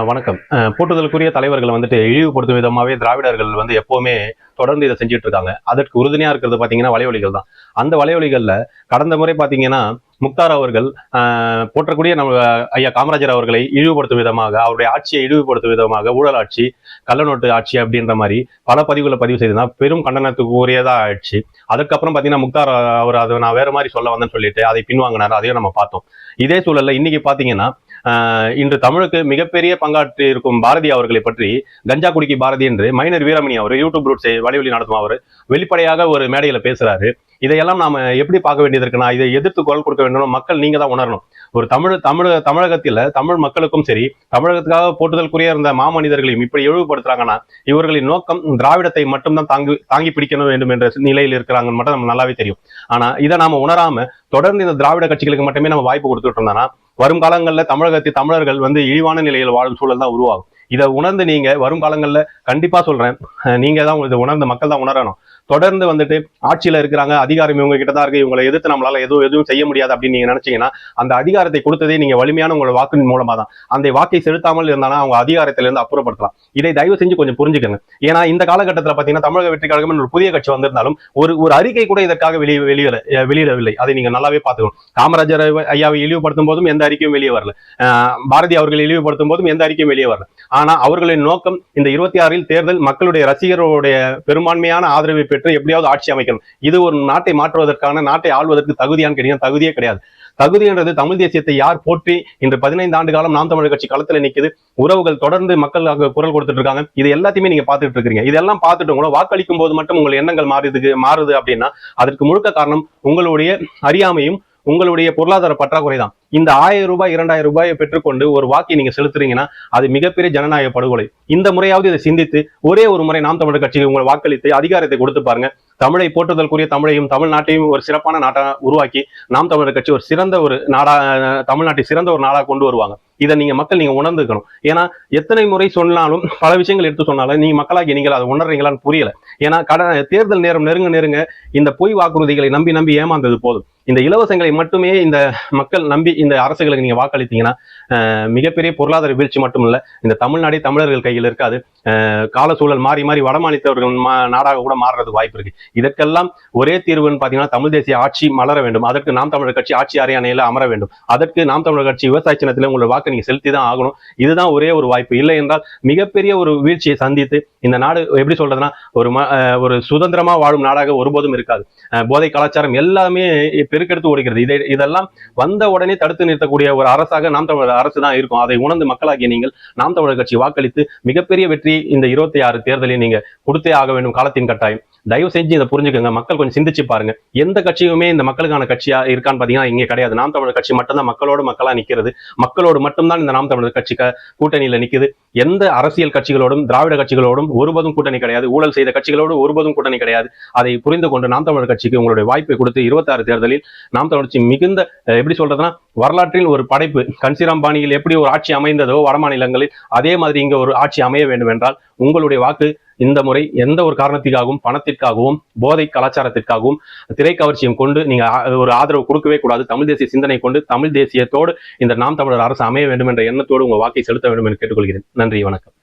வணக்கம். அஹ் போற்றுதலுக்குரிய தலைவர்களை வந்துட்டு இழிவுபடுத்தும் விதமாகவே திராவிடர்கள் வந்து எப்போவுமே தொடர்ந்து இதை செஞ்சுட்டு இருக்காங்க அதற்கு உறுதுணையாக இருக்கிறது பார்த்தீங்கன்னா வலைவலிகள் தான். அந்த வலைவலிகள்ல கடந்த முறை பார்த்தீங்கன்னா முக்தார் அவர்கள் போற்றக்கூடிய நம்ம ஐயா காமராஜர் அவர்களை இழிவுபடுத்தும் விதமாக அவருடைய ஆட்சியை இழிவுபடுத்தும் விதமாக ஊழல் ஆட்சி கள்ளநோட்டு ஆட்சி அப்படின்ற மாதிரி பல பதிவுகளை பதிவு செய்திருந்தா பெரும் கண்டனத்துக்கு உரியதாக ஆயிடுச்சு. அதுக்கப்புறம் பார்த்தீங்கன்னா முக்தார் அவர் அதை நான் வேறு மாதிரி சொல்ல வந்தேன்னு சொல்லிட்டு அதை பின்வாங்கினார் அதையும் நம்ம பார்த்தோம். இதே சூழலில் இன்னைக்கு பார்த்தீங்கன்னா இன்று தமிழுக்கு மிகப்பெரிய பங்காற்றி இருக்கும் பாரதி அவர்களை பற்றி கஞ்சா குடிக்கி பாரதி என்று மைனர் வீரமணி அவர் யூடியூப் ரூட்ஸ் வழிவழி நடத்தும் அவர் வெளிப்படையாக ஒரு மேடையில பேசுறாரு. இதையெல்லாம் நாம எப்படி பார்க்க வேண்டியது இருக்குன்னா இதை எதிர்த்து குரல் கொடுக்க வேண்டும் மக்கள் நீங்க தான் உணரணும். ஒரு தமிழ் தமிழ் தமிழகத்தில் தமிழ் மக்களுக்கும் சரி தமிழகத்துக்காக போட்டுதல்குரிய இருந்த மாமனிதர்களையும் இப்படி இழிவுபடுத்துறாங்கன்னா இவர்களின் நோக்கம் திராவிடத்தை மட்டும்தான் தாங்கி தாங்கி பிடிக்கணும் வேண்டும் என்ற நிலையில் இருக்கிறாங்கன்னு மட்டும் நம்ம நல்லாவே தெரியும். ஆனா இதை நாம உணராம தொடர்ந்து இந்த திராவிட கட்சிகளுக்கு மட்டுமே நம்ம வாய்ப்பு கொடுத்துட்டு இருந்தோம்னா வரும் காலங்களில் தமிழகத்தில் தமிழர்கள் வந்து இழிவான நிலையில் வாழும் சூழல் தான் உருவாகும். இதை உணர்ந்து நீங்க வரும் காலங்களில் கண்டிப்பா சொல்றேன் நீங்க தான் இதை உணர்ந்த மக்கள் தான் உணரணும். தொடர்ந்து வந்துட்டு ஆட்சியில இருக்கிறாங்க அதிகாரம் இவங்க கிட்ட தான் இருக்கு இவங்களை எதிர்த்து நம்மளால எதுவும் எதுவும் செய்ய முடியாது அப்படின்னு நீங்க நினைச்சீங்கன்னா அந்த அதிகாரத்தை கொடுத்ததே நீங்க வலிமையான உங்களோட வாக்கின் மூலமா தான் அந்த வாக்கை செலுத்தாமல் இருந்தாலும் அவங்க அதிகாரத்திலிருந்து அப்புறப்படுத்தலாம். இதை தயவு செஞ்சு கொஞ்சம் புரிஞ்சுக்கங்க. ஏன்னா இந்த காலகட்டத்தில் பாத்தீங்கன்னா தமிழக வெற்றி கழகம் ஒரு புதிய கட்சி வந்திருந்தாலும் ஒரு ஒரு அறிக்கை கூட இதற்காக வெளியே வெளியிட வெளியிடவில்லை. அதை நீங்க நல்லாவே பார்த்துக்கணும். காமராஜர் ஐயாவை இழிவுபடுத்தும் போதும் எந்த அறிக்கையும் வெளியே வரல. அஹ் பாரதி அவர்கள் இழிவுபடுத்தும் போதும் எந்த அறிக்கையும் வெளியே வரல. ஆனா அவர்களின் நோக்கம் இந்த இருபத்தி ஆறில் தேர்தல் மக்களுடைய ரசிகர்களுடைய பெரும்பான்மையான ஆதரவை பெற்று எப்படியாவது ஆட்சி அமைக்கணும். இது ஒரு நாட்டை மாற்றுவதற்கான நாட்டை ஆள்வதற்கு தகுதியான்னு கேட்டீங்கன்னா தகுதியே கிடையாது. தகுதின்றது தமிழ் தேசியத்தை யார் போற்றி இன்று பதினைந்து ஆண்டு காலம் நாம் தமிழர் கட்சி களத்தில் நிக்குது. உறவுகள் தொடர்ந்து மக்களுக்கு குரல் கொடுத்துட்டு இருக்காங்க. இது எல்லாத்தையுமே நீங்க பார்த்துட்டு இருக்கீங்க இதெல்லாம் பார்த்துட்டு கூட வாக்களிக்கும் போது மட்டும் உங்கள் எண்ணங்கள் மாறுதுக்கு மாறுது அப்படின்னா அதற்கு முழுக்க காரணம் உங்களுடைய அறியாமையும் உங்களுடைய பொருளாதார பற்றாக்குறை தான் இந்த ஆயிரம் ரூபாய் இரண்டாயிரம் ரூபாயை பெற்றுக்கொண்டு ஒரு வாக்கை நீங்க செலுத்துறீங்கன்னா அது மிகப்பெரிய ஜனநாயக படுகொலை. இந்த முறையாவது இதை சிந்தித்து ஒரே ஒரு முறை நாம் தமிழர் கட்சிக்கு உங்களை வாக்களித்து அதிகாரத்தை கொடுத்து பாருங்க. தமிழை போற்றுதற்குரிய தமிழையும் தமிழ்நாட்டையும் ஒரு சிறப்பான நாட்டா உருவாக்கி நாம் தமிழர் கட்சி ஒரு சிறந்த ஒரு நாடா தமிழ்நாட்டை சிறந்த ஒரு நாடா கொண்டு வருவாங்க. இதை நீங்க மக்கள் நீங்க உணர்ந்துக்கணும். ஏன்னா எத்தனை முறை சொன்னாலும் பல விஷயங்கள் எடுத்து சொன்னாலும் நீங்க மக்களாகி நீங்கள் அதை உணர்றீங்களான்னு புரியல. ஏன்னா கட தேர்தல் நேரம் நெருங்க நெருங்க இந்த பொய் வாக்குறுதிகளை நம்பி நம்பி ஏமாந்தது போதும். இந்த இலவசங்களை மட்டுமே இந்த மக்கள் நம்பி இந்த அரசுகளுக்கு நீங்க வாக்களித்தீங்கன்னா மிகப்பெரிய பொருளாதார வீழ்ச்சி மட்டும் இல்லை இந்த தமிழ்நாடே தமிழர்கள் கையில் இருக்காது. கால சூழல் மாறி மாறி வடமாநிலத்தவர்கள் மா- நாடாக கூட மாறுறது வாய்ப்பு இருக்கு. இதற்கெல்லாம் ஒரே தீர்வுன்னு பாத்தீங்கன்னா தமிழ் தேசிய ஆட்சி மலர வேண்டும். அதற்கு நாம் தமிழர் கட்சி ஆட்சி அறையாணையில அமர வேண்டும். அதற்கு நாம் தமிழர் கட்சி விவசாய சின்னத்தில் உங்களோட வாக்கு நீங்க செலுத்தி தான் ஆகணும். இதுதான் ஒரே ஒரு வாய்ப்பு. இல்லை என்றால் மிகப்பெரிய ஒரு வீழ்ச்சியை சந்தித்து இந்த நாடு எப்படி சொல்றதுன்னா ஒரு ஒரு சுதந்திரமா வாழும் நாடாக ஒருபோதும் இருக்காது. போதை கலாச்சாரம் எல்லாமே பெருக்கெடுத்து ஓடுகிறது இதை இதெல்லாம் வந்த உடனே தடுத்து நிறுத்தக்கூடிய ஒரு அரசாக நாம் தமிழர் அரசு தான் இருக்கும். அதை உணர்ந்து மக்களாகிய நீங்கள் நாம் தமிழர் கட்சி வாக்களித்து மிகப்பெரிய வெற்றி இந்த இருபத்தி ஆறு தேர்தலில் நீங்க கொடுத்தே ஆக வேண்டும் காலத்தின் கட்டாயம். தயவு செஞ்சு இதை புரிஞ்சுக்கோங்க. மக்கள் கொஞ்சம் சிந்திச்சு பாருங்க. எந்த கட்சியுமே இந்த மக்களுக்கான கட்சியா இருக்கான்னு பாத்தீங்கன்னா இங்கே கிடையாது. நாம் தமிழர் கட்சி மட்டும்தான் மக்களோட மக்களா நிக்கிறது. மக்களோடு மட்டும்தான் இந்த நாம் தமிழர் கட்சி கூட்டணியில நிக்குது. எந்த அரசியல் கட்சிகளோடும் திராவிட கட்சிகளோடும் ஒருபோதும் கூட்டணி கிடையாது. ஊழல் செய்த கட்சிகளோடு ஒருபோதும் கூட்டணி கிடையாது. அதை புரிந்து கொண்டு நாம் தமிழர் கட்சிக்கு உங்களுடைய வாய்ப்பை கொடுத்து இருபத்தாறு தேர்தலில் நாம் தமிழர் மிகுந்த எப்படி சொல்றதுன்னா வரலாற்றில் ஒரு படைப்பு. கன்சிராம் பாணியில் எப்படி ஒரு ஆட்சி அமைந்ததோ வடமாநிலங்களில் அதே மாதிரி இங்க ஒரு ஆட்சி அமைய வேண்டும் என்றால் உங்களுடைய வாக்கு இந்த முறை எந்த ஒரு காரணத்திற்காகவும் பணத்திற்காகவும் போதை கலாச்சாரத்திற்காகவும் திரைக்கவர்ச்சியும் கொண்டு நீங்க ஒரு ஆதரவு கொடுக்கவே கூடாது. தமிழ் தேசிய சிந்தனை கொண்டு தமிழ் தேசியத்தோடு இந்த நாம் தமிழர் அரசு அமைய வேண்டும் என்ற எண்ணத்தோடு உங்க வாக்கை செலுத்த வேண்டும் என்று கேட்டுக்கொள்கிறேன். நன்றி வணக்கம்.